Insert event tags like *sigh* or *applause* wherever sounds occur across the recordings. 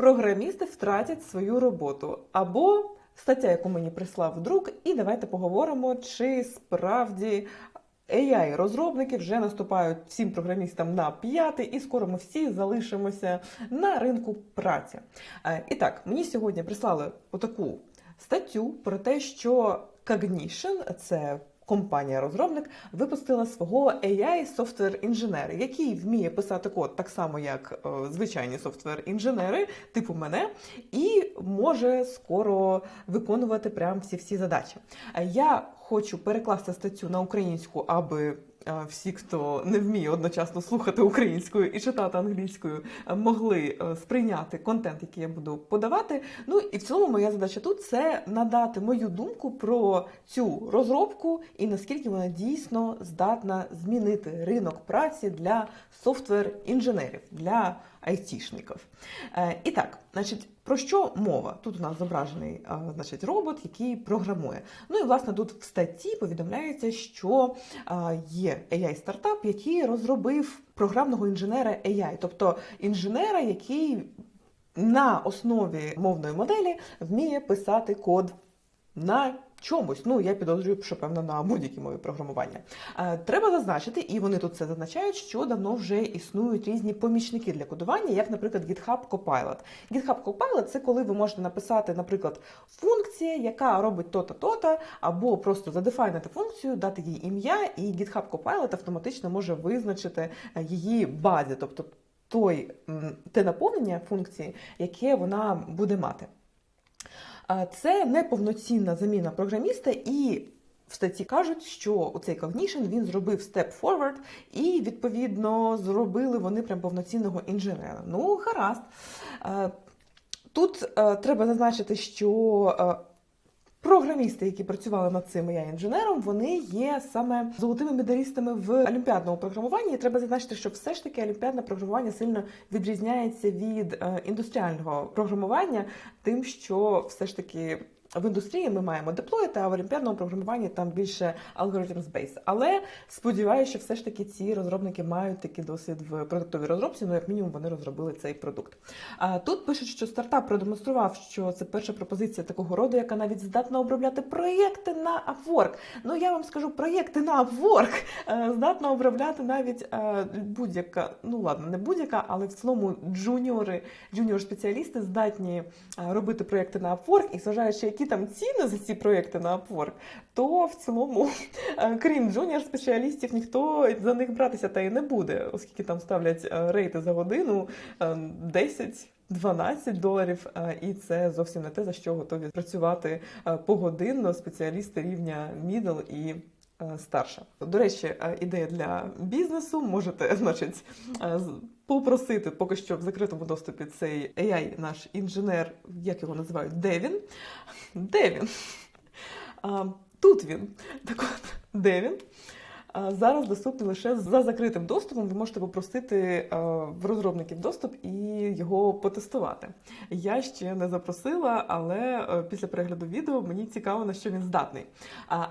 програмісти втратять свою роботу. Або стаття, яку мені прислав друг, і давайте поговоримо, чи справді AI-розробники вже наступають всім програмістам на п'яти, і скоро ми всі залишимося на ринку праці. Е, І так, мені сьогодні прислали отаку статтю про те, що Cognition, це компанія-розробник, випустила свого AI софтвер інженера який вміє писати код так само, як е, звичайні софтвер-інженери, типу мене, і може скоро виконувати прям всі всі задачі. Е, Я хочу перекласти статтю на українську, аби всі, хто не вміє одночасно слухати українською і читати англійською, е, могли е, сприйняти контент, який я буду подавати. Ну і в цілому моя задача тут це надати мою думку про цю розробку і наскільки вона дійсно здатна змінити ринок праці для софтвер-інженерів, для айтішників. Е, І так, значить, про що мова? Тут у нас зображений е, значить, робот, який програмує. Ну і власне тут в статті повідомляється, що е, є AI-стартап, який розробив програмного інженера AI, тобто інженера, який на основі мовної моделі вміє писати код на чомусь. Ну, я підозрюю, що певно на будь-якій мові програмування. Е, Треба зазначити, і вони тут це зазначають, що давно вже існують різні помічники для кодування, як, наприклад, GitHub Copilot. GitHub Copilot – це коли ви можете написати, наприклад, функція, яка робить то-то, то-то, або просто задефайнити функцію, дати їй ім'я, і GitHub Copilot автоматично може визначити е, її базі, тобто той, те наповнення функції, яке вона буде мати. Це не повноцінна заміна програміста, і в статті кажуть, що у цей Cognition він зробив step forward, і відповідно зробили вони прям повноцінного інженера. Ну, гаразд. Е, Тут е, треба зазначити, що е, програмісти, які працювали над цим я інженером, вони є саме золотими медалістами в олімпіадному програмуванні. І треба зазначити, що все ж таки олімпіадне програмування сильно відрізняється від е, індустріального програмування, тим, що все ж таки. В індустрії ми маємо деплоїти, а в олімпіадному програмуванні там більше algorithms based. Але сподіваюся, що все ж таки ці розробники мають такий досвід в продуктовій розробці. Ну як мінімум вони розробили цей продукт. А тут пишуть, що стартап продемонстрував, що це перша пропозиція такого роду, яка навіть здатна обробляти проєкти на Upwork. Ну я вам скажу, проєкти на Upwork е, здатна обробляти навіть е, будь-яка, ну ладно, не будь-яка, але в цілому джуніори, джуніор-спеціалісти здатні е, робити проєкти на Upwork, і зважаючи, які там ціни за ці проекти на Upwork, то в цілому, е, крім джуніор-спеціалістів, ніхто за них братися та й не буде, оскільки там ставлять е, рейти за годину е, 10 12 доларів, е, і це зовсім не те, за що готові працювати е, погодинно спеціалісти рівня middle і е, старша. До речі, е, ідея для бізнесу. Можете, *laughs* значить, е, попросити поки що в закритому доступі цей AI, наш інженер, як його називають, де він? Де він? Тут він. Так от, Девін. А, Зараз доступний лише за закритим доступом. Ви можете попросити е, в розробників доступ і його потестувати. Я ще не запросила, але е, після перегляду відео мені цікаво, на що він здатний.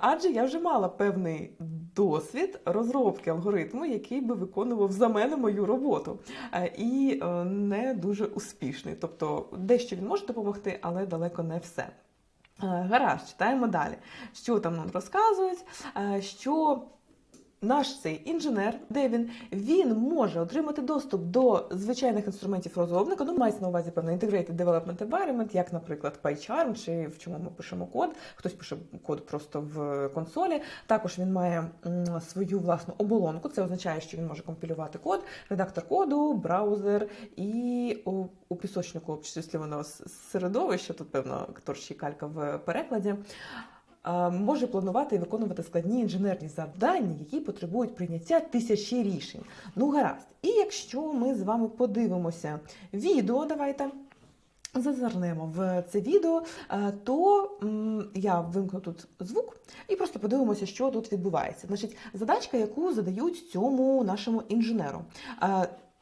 Адже я вже мала певний досвід розробки алгоритму, який би виконував за мене мою роботу. Е, І не дуже успішний. Тобто, дещо він може допомогти, але далеко не все. Гаразд, читаємо далі. Що там нам розказують? Що наш цей інженер, де він, він може отримати доступ до звичайних інструментів розробника. Ну, мається на увазі певний Integrated Development Environment, як, наприклад, PyCharm, чи в чому ми пишемо код. Хтось пише код просто в консолі. Також він має свою власну оболонку. Це означає, що він може компілювати код, редактор коду, браузер і у, у пісочнику обчислюваного середовища. Тут певно акторщі калька в перекладі. Може планувати і виконувати складні інженерні завдання, які потребують прийняття тисячі рішень. Ну, гаразд. І якщо ми з вами подивимося відео, давайте зазирнемо в це відео, то я вимкну тут звук і просто подивимося, що тут відбувається. Значить, задачка, яку задають цьому нашому інженеру.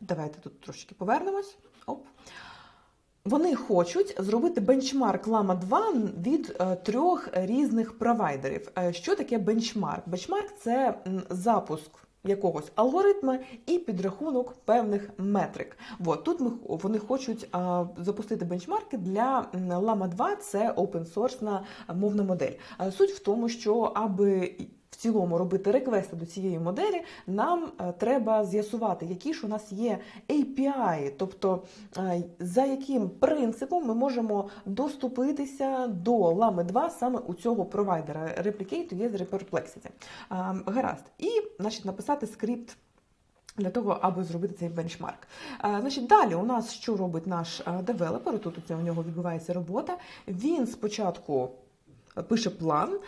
Давайте тут трошки повернемось. Вони хочуть зробити бенчмарк Lama 2 від е, трьох різних провайдерів. Е, що таке бенчмарк? Бенчмарк це запуск якогось алгоритма і підрахунок певних метрик. От, тут ми, вони хочуть а, запустити бенчмарки для м, Llama 2, це source мовна модель. А Суть в тому, що аби цілому робити реквести до цієї моделі, нам е, треба з'ясувати, які ж у нас є API, тобто е, за яким принципом ми можемо доступитися до Lama 2 саме у цього провайдера Replicate Together Perplexity. А, Гаразд. І значить, написати скрипт. Для того, аби зробити цей бенчмарк. А, значить, далі у нас що робить наш девелопер? Тут у нього відбувається робота. Він спочатку пише план.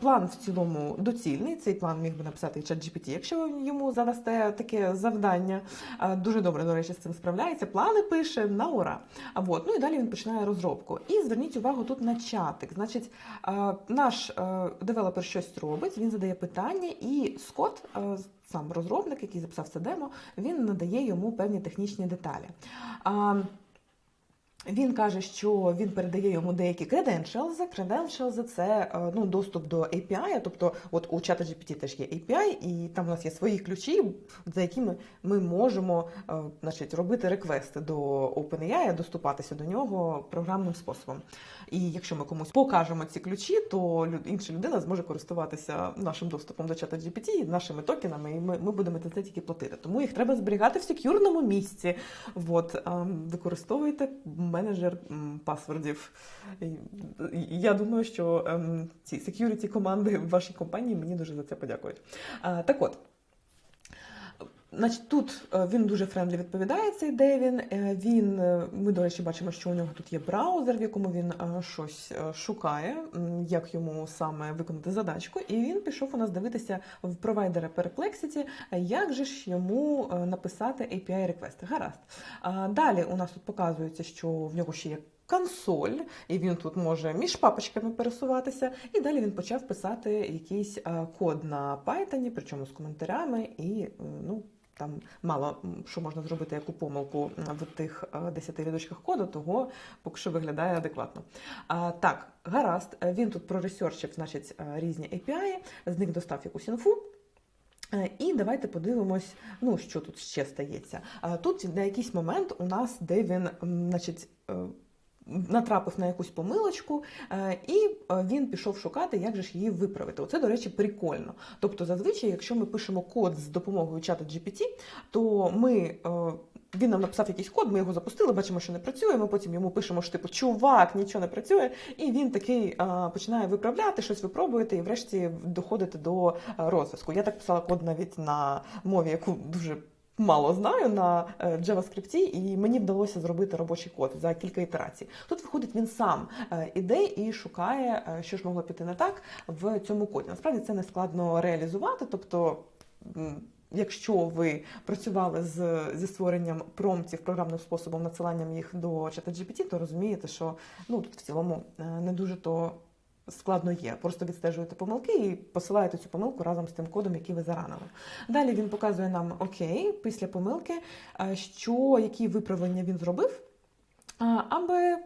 План в цілому доцільний. Цей план міг би написати ChatGPT, якщо йому задасте таке завдання. Дуже добре, до речі, з цим справляється. Плани пише на ура. А от, ну і далі він починає розробку. І зверніть увагу тут на чатик. Значить, наш девелопер щось робить, він задає питання, і Скотт, сам розробник, який записав це демо, він надає йому певні технічні деталі. Він каже, що він передає йому деякі credentials. Credentials – це е, ну, доступ до API, тобто от у чата GPT теж є API, і там у нас є свої ключі, за якими ми можемо е, значить, робити реквести до OpenAI, доступатися до нього програмним способом. І якщо ми комусь покажемо ці ключі, то інша людина зможе користуватися нашим доступом до чата GPT, нашими токенами, і ми, ми будемо за це тільки платити. Тому їх треба зберігати в секюрному місці. От, ем, використовуйте менеджер пасвордів. Я думаю, що ем, ці security команди в вашій компанії мені дуже за це подякують. Так от. Значить, тут е, він дуже френдлі відповідає цей Девін. Е, Він, е, ми, до речі, бачимо, що у нього тут є браузер, в якому він щось шукає, як йому саме виконати задачку. І він пішов у нас дивитися в провайдера Perplexity, як же ж йому написати API реквести. Гаразд. Далі у нас тут показується, що в нього ще є. Консоль, і він тут може між папочками пересуватися. І далі він почав писати якийсь код на Python, причому з коментарями, і ну. Там мало що можна зробити яку помилку в тих е, 10 рядочках коду, того поки що виглядає адекватно. А, так, гаразд, е, він тут проресерчив значить, е, різні API, з них достав якусь інфу. Е, І давайте подивимось, ну що тут ще стається. А Тут на якийсь момент у нас, де він, значить. Натрапив на якусь помилочку, е, і е, він пішов шукати, як же ж її виправити. Оце, до речі, прикольно. Тобто, зазвичай, якщо ми пишемо код з допомогою чата GPT, то ми. е, Він нам написав якийсь код, ми його запустили, бачимо, що не працює. Ми потім йому пишемо, що типу чувак, нічого не працює, і він такий а, починає виправляти, щось випробуєте, і врешті доходити до розв'язку. Я так писала код навіть на мові, яку дуже мало знаю на е, JavaScript, і мені вдалося зробити робочий код за кілька ітерацій. Тут виходить він сам е, іде і шукає, е, що ж могло піти не так в цьому коді. Насправді це не складно реалізувати, тобто. Якщо ви працювали з, зі створенням промптів програмним способом, надсиланням їх до чата GPT, то розумієте, що ну тут в цілому не дуже то складно є. Просто відстежуєте помилки і посилаєте цю помилку разом з тим кодом, який ви заранили. Далі він показує нам окей, після помилки, е, що які виправлення він зробив, аби.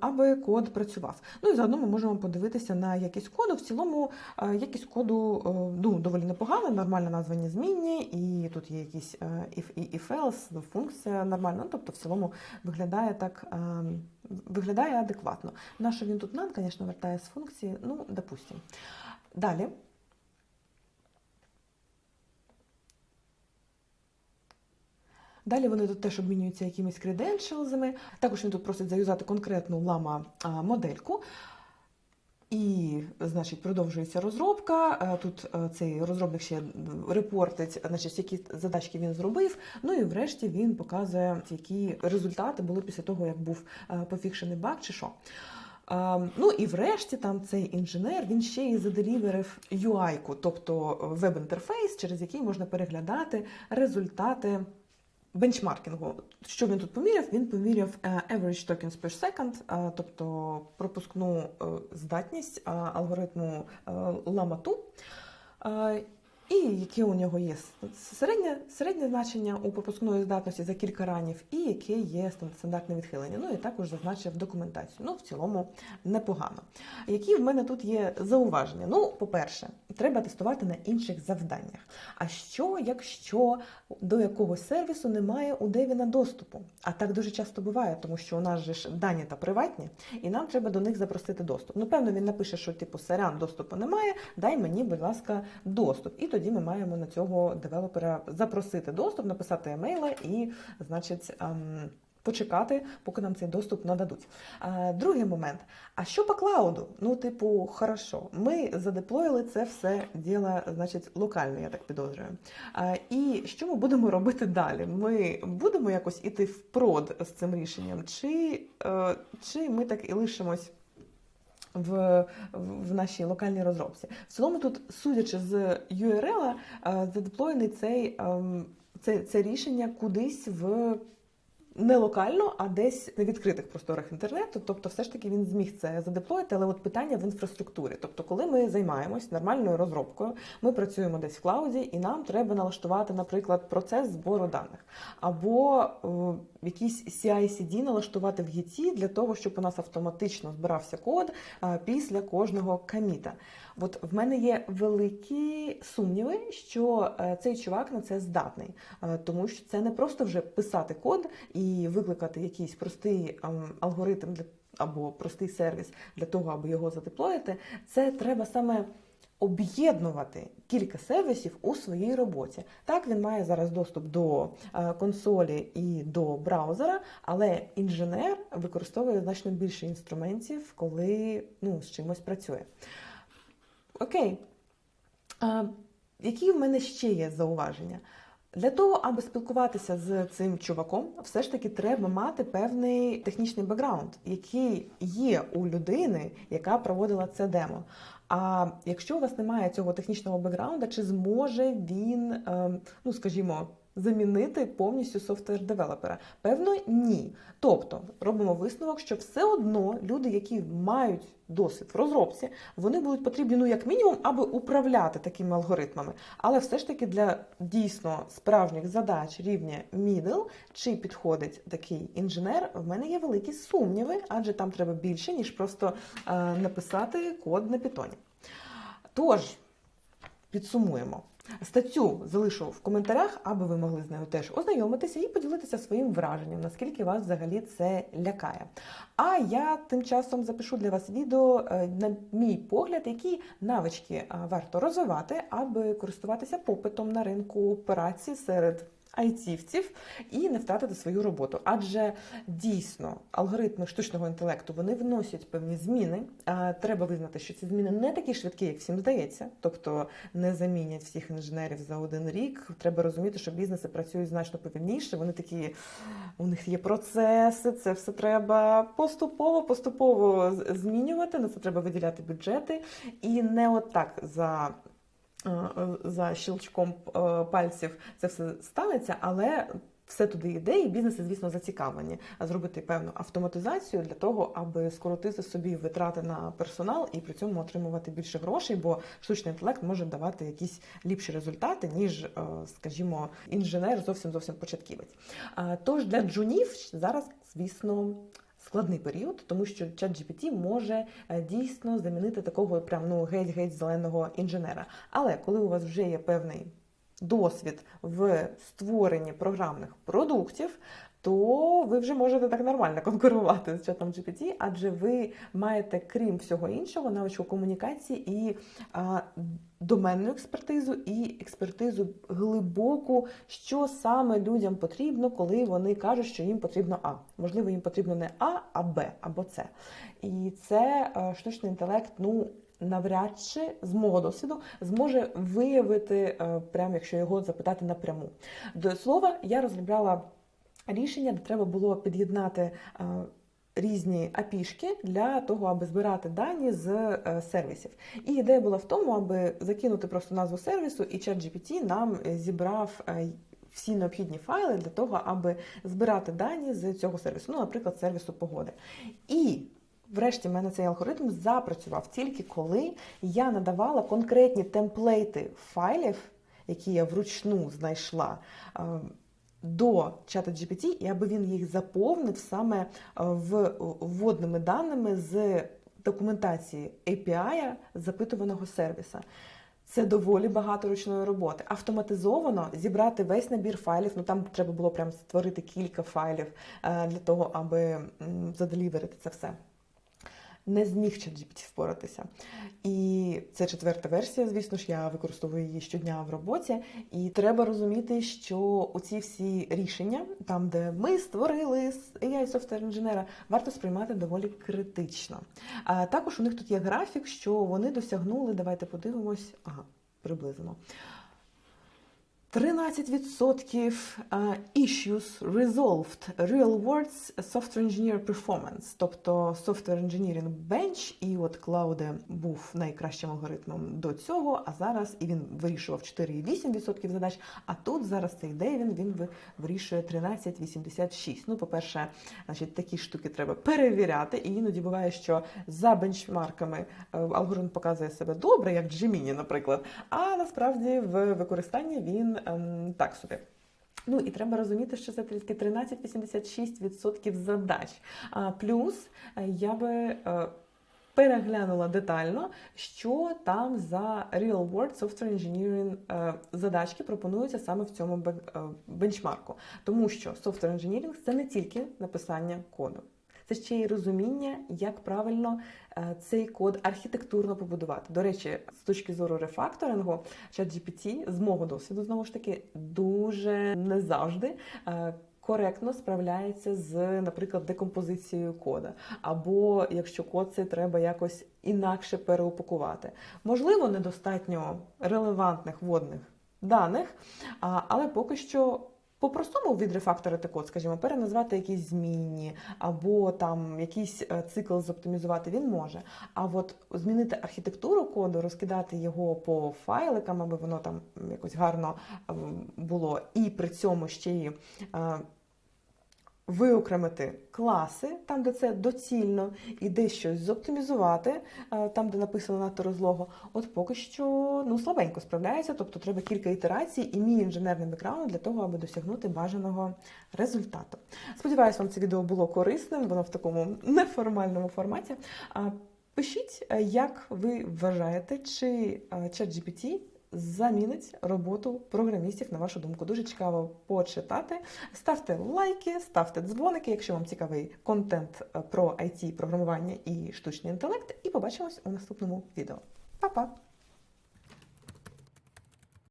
Аби код працював. Ну і заодно ми можемо подивитися на якість коду. В цілому е, якість коду е, ну, доволі непогана, нормально названі змінні, і тут є якісь е, if і if else, ну, функція нормальна. Ну, тобто в цілому виглядає так, виглядає адекватно. На що він тут нам, звісно, вертає з функції, ну, допустимо. Далі. Далі вони тут теж обмінюються якимись креденшалзами. Також він тут просить заюзати конкретну лама модельку. І, значить, продовжується розробка. Е, Тут е, цей розробник ще репортить, значить, які задачки він зробив. Ну і врешті він показує, які результати були після того, як був е, пофікшений баг чи що. Ну і врешті там цей інженер він ще і заделіверив UI-ку, тобто веб-інтерфейс, через який можна переглядати результати бенчмаркінгу. Що він тут поміряв? Він поміряв е, average tokens per second, е, тобто пропускну е, здатність алгоритму ламату. 2. І яке у нього є середнє, середнє значення у пропускної здатності за кілька ранів, і яке є стандартне відхилення. Ну і також зазначив документацію. Ну, в цілому непогано. Які в мене тут є зауваження? Ну, по-перше, треба тестувати на інших завданнях. А що, якщо до якогось сервісу немає у Девіна доступу? А так дуже часто буває, тому що у нас же ж дані та приватні, і нам треба до них запросити доступ. Ну, певно, він напише, що типу сорян, доступу немає, дай мені, будь ласка, доступ. І тоді ми маємо на цього девелопера запросити доступ, написати емейла і, значить. Ем, Почекати, поки нам цей доступ нададуть. А, Другий момент. А що по клауду? Ну, типу, хорошо, ми задеплоїли це все діло, значить, локально, я так підозрюю. А, І що ми будемо робити далі? Ми будемо якось іти в прод з цим рішенням, чи, е, чи ми так і лишимось? В, в нашій локальній розробці. В цілому, тут, судячи з URL, е, задеплоєний цей, ем, це, це рішення кудись в не локально, а десь на відкритих просторах інтернету. Тобто, все ж таки він зміг це задеплоїти, але от питання в інфраструктурі. Тобто, коли ми займаємось нормальною розробкою, ми працюємо десь в клауді, і нам треба налаштувати, наприклад, процес збору даних, або е, якийсь CI-CD налаштувати в гіті для того, щоб у нас автоматично збирався код е, після кожного каміта. От в мене є великі сумніви, що е, цей чувак на це здатний, е, тому що це не просто вже писати код і викликати якийсь простий ем, алгоритм для або простий сервіс для того, аби його задеплоїти. Це треба саме. Об'єднувати кілька сервісів у своїй роботі. Так, він має зараз доступ до е, консолі і до браузера, але інженер використовує значно більше інструментів, коли ну, з чимось працює. Окей. А, Які в мене ще є зауваження? Для того, аби спілкуватися з цим чуваком, все ж таки треба мати певний технічний бекграунд, який є у людини, яка проводила це демо. А якщо у вас немає цього технічного бекграунда, чи зможе він, ем, ну скажімо, замінити повністю софтвер-девелопера? Певно, ні. Тобто робимо висновок, що все одно люди, які мають досвід в розробці, вони будуть потрібні, ну як мінімум, аби управляти такими алгоритмами. Але все ж таки для дійсно справжніх задач рівня middle, чи підходить такий інженер, в мене є великі сумніви, адже там треба більше, ніж просто е, написати код на питоні. Тож, підсумуємо. Статтю залишу в коментарях, аби ви могли з нею теж ознайомитися і поділитися своїм враженням, наскільки вас взагалі це лякає. А я тим часом запишу для вас відео, е, на мій погляд, які навички е, варто розвивати, аби користуватися попитом на ринку праці серед айтівців і не втратити свою роботу. Адже дійсно алгоритми штучного інтелекту вони вносять певні зміни. Треба визнати, що ці зміни не такі швидкі, як всім здається, тобто не замінять всіх інженерів за один рік. Треба розуміти, що бізнеси працюють значно повільніше. Вони такі, у них є процеси, це все треба поступово, поступово змінювати. На це треба виділяти бюджети і не отак за. За щелчком пальців це все станеться, але все туди йде, і бізнеси, звісно, зацікавлені зробити певну автоматизацію для того, аби скоротити собі витрати на персонал і при цьому отримувати більше грошей, бо штучний інтелект може давати якісь ліпші результати, ніж, скажімо, інженер зовсім зовсім початківець. Тож для джунів зараз, звісно складний період, тому що ChatGPT може е, дійсно замінити такого прям ну геть-геть зеленого інженера. Але коли у вас вже є певний досвід в створенні програмних продуктів, то ви вже можете так нормально *laughs* конкурувати з чатом GPT, адже ви маєте, крім всього іншого, навичку комунікації і а, доменну експертизу, і експертизу глибоку, що саме людям потрібно, коли вони кажуть, що їм потрібно А. Можливо, їм потрібно не А, а Б або С. І це а, штучний інтелект, ну. Навряд чи з мого досвіду зможе виявити, прямо якщо його запитати напряму. До слова, я розробляла рішення, де треба було під'єднати е, різні апішки для того, аби збирати дані з е, сервісів. І ідея була в тому, аби закинути просто назву сервісу, і ChatGPT нам зібрав. Е, всі необхідні файли для того, аби збирати дані з цього сервісу, ну, наприклад, сервісу погоди. І врешті в мене цей алгоритм запрацював тільки коли я надавала конкретні темплейти файлів які я вручну знайшла. Е, До чата GPT, і аби він їх заповнив саме е, в вводними даними з документації API запитуваного сервіса. Це доволі багато ручної роботи. Автоматизовано зібрати весь набір файлів. Ну там треба було прям створити кілька файлів е, для того, аби заделіверити це все. Не зміг ChatGPT впоратися. І це четверта версія, звісно ж, я використовую її щодня в роботі. І треба розуміти, що оці всі рішення, там, де ми створили AI софтвер інженера, варто сприймати доволі критично. А також у них тут є графік, що вони досягнули. Давайте подивимось. Ага, приблизно. 13% е, issues resolved real words software engineer performance, тобто software engineering bench, і от Клауде був найкращим алгоритмом до цього, а зараз і він вирішував 4,8% задач, а тут зараз цей Дейвін він ви- вирішує 13,86. Ну, по-перше, значить, такі штуки треба перевіряти, і іноді буває, що за бенчмарками е, алгоритм показує себе добре, як Gemini, наприклад, а насправді в використанні він так собі. Ну і треба розуміти, що це тільки 13,86% задач. А плюс е, я би е, переглянула детально, що там за Real World Software Engineering е, задачки пропонуються саме в цьому бенчмарку. Тому що Software Engineering – це не тільки написання коду. Це ще й розуміння, як правильно е, цей код архітектурно побудувати. До речі, з точки зору рефакторингу, ChatGPT, з мого досвіду, знову ж таки, дуже не завжди. е, Коректно справляється з, наприклад, декомпозицією кода, або якщо код цей треба якось інакше переупакувати. Можливо, недостатньо релевантних вводних даних, але поки що по-простому відрефакторити код, скажімо, переназвати якісь змінні, або там якийсь е, цикл зоптимізувати він може. А от змінити архітектуру коду, розкидати його по файликам, аби воно там якось гарно ем, було, і при цьому ще й е, виокремити класи, там, де це доцільно, і десь щось зоптимізувати, е, там, де написано надто розлого. От поки що ну, слабенько справляється, тобто треба кілька ітерацій і мій інженерний бекграунд для того, аби досягнути бажаного результату. Сподіваюсь, вам це відео було корисним, воно в такому неформальному форматі. Пишіть, е, як ви вважаєте, чи е, ChatGPT замінить роботу програмістів, на вашу думку. Дуже цікаво почитати. Ставте лайки, ставте дзвоники, якщо вам цікавий контент е, про IT, програмування і штучний інтелект. І побачимось у наступному відео. Па-па!